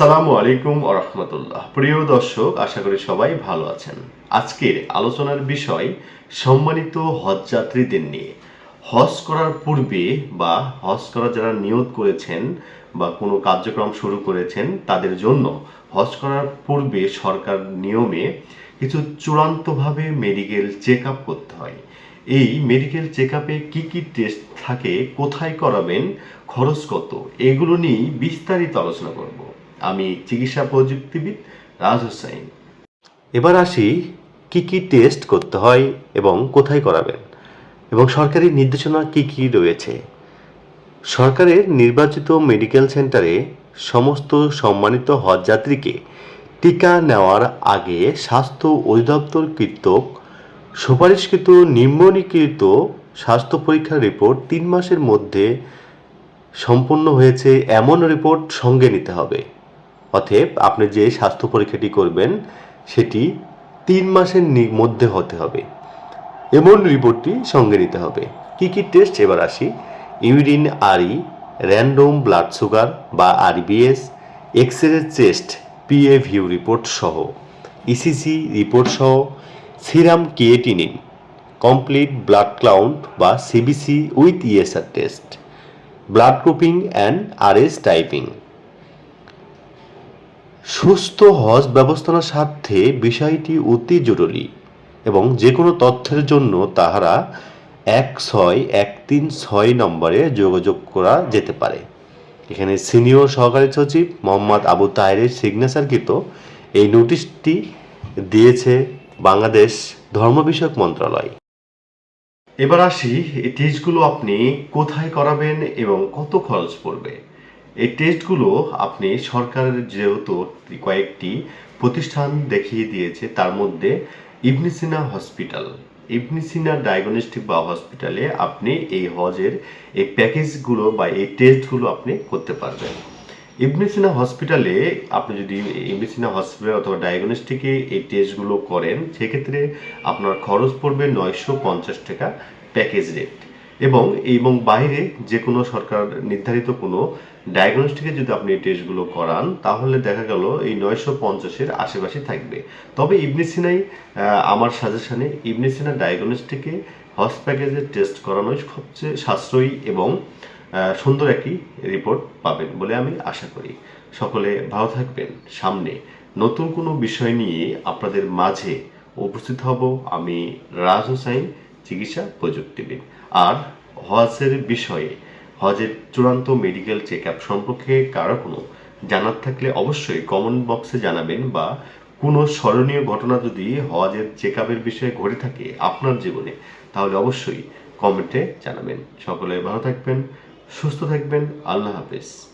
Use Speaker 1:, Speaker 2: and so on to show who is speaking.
Speaker 1: আসসালামু আলাইকুম আরহামতুল্লাহ প্রিয় দর্শক, আশা করি সবাই ভালো আছেন। আজকের আলোচনার বিষয় সম্মানিত হজ যাত্রীদের নিয়ে। হজ করার পূর্বে বা হজ করার যারা নিয়োগ করেছেন বা কোনো কার্যক্রম শুরু করেছেন, তাদের জন্য হজ করার পূর্বে সরকার নিয়মে কিছু চূড়ান্তভাবে মেডিকেল চেক আপ করতে হয়। এই মেডিকেল চেক আপে কী কী টেস্ট থাকে, কোথায় করাবেন, খরচ কত, এগুলো নিয়েই বিস্তারিত আলোচনা করব। আমি চিকিৎসা প্রযুক্তিবিদ রাজ হোসাইন এবার আসি, কি কি টেস্ট করতে হয় এবং কোথায় করাবেন? এবং সরকারি নির্দেশনা কি কি রয়েছে? সরকারের নির্বাচিত মেডিকেল সেন্টারে সমস্ত সম্মানিত হজযাত্রীকে টিকা নেওয়ার আগে স্বাস্থ্য অধিদপ্তর কৃতক সুপারিশকৃত, নিম্নলিখিত স্বাস্থ্য পরীক্ষার রিপোর্ট তিন মাসের মধ্যে সম্পন্ন হয়েছে, এমন রিপোর্ট সঙ্গে নিতে হবে। অতএব আপনি যে স্বাস্থ্য পরীক্ষাটি করবেন, সেটি তিন মাসের মধ্যে হতে হবে। এমন রিপোর্টটি সঙ্গে নিতে হবে। কি কি টেস্ট? এবার আসি। Urine, RE, random blood sugar বা RBS X ray chest PA view report সহ। ইসিসি রিপোর্ট সহ serum creatinine, complete blood count বা CBC with ESR test. Blood grouping and RS typing. সুস্থ হজ ব্যবস্থার স্বার্থে বিষয়টি অতি জরুরি এবং যে কোনো তথ্যের জন্য তাহারা এক ছয় এক তিন ছয় নম্বরে যোগাযোগ করা যেতে পারে। এখানে সিনিয়র সহকারী সচিব মোহাম্মদ আবু তাহেরের সিগনেচারকৃত এই নোটিশটি দিয়েছে বাংলাদেশ ধর্ম বিষয়ক মন্ত্রণালয়। এবার আসি, এই টেস্টগুলো আপনি কোথায় করাবেন এবং কত খরচ পড়বে? এই টেস্টগুলো আপনি সরকারের যেহেতু কয়েকটি প্রতিষ্ঠান দেখিয়ে দিয়েছে, তার মধ্যে ইবনে সিনা হসপিটাল। ইবনে সিনা ডায়াগনস্টিক বা হসপিটালে আপনি এই হজের এই প্যাকেজগুলো বা এই টেস্টগুলো আপনি করতে পারবেন। ইবনে সিনা হসপিটালে আপনি যদি ইবনে সিনা হসপিটাল অথবা ডায়াগনস্টিকে এই টেস্টগুলো করেন, সেক্ষেত্রে আপনার খরচ পড়বে নয়শো পঞ্চাশ টাকা প্যাকেজ রেট এবং এবং বাইরে যে কোনো সরকার নির্ধারিত কোনো ডায়াগনস্টিকে যদি আপনি এই টেস্টগুলো করান, তাহলে দেখা গেল এই নয়শো পঞ্চাশের আশেপাশে থাকবে। তবে ইবনে সিনাই আমার সাজেশানে ইবনে সিনা ডায়াগনস্টিকে হস প্যাকেজের টেস্ট করানোই সবচেয়ে সাশ্রয়ী এবং সুন্দর একটি রিপোর্ট পাবেন বলে আমি আশা করি। সকলে ভালো থাকবেন। সামনে নতুন কোনো বিষয় নিয়ে আপনাদের মাঝে উপস্থিত হব আমি রাজ হোসাইন চিকিৎসা প্রযুক্তিবিদ। আর হজের বিষয়ে, হজের চূড়ান্ত মেডিকেল চেক আপ সম্পর্কে কারও কোনো জানার থাকলে অবশ্যই কমেন্ট বক্সে জানাবেন বা কোনো স্মরণীয় ঘটনা যদি হজের চেক আপের বিষয়ে ঘটে থাকে আপনার জীবনে, তাহলে অবশ্যই কমেন্টে জানাবেন। সকলে ভালো থাকবেন, সুস্থ থাকবেন, আল্লাহ হাফেজ।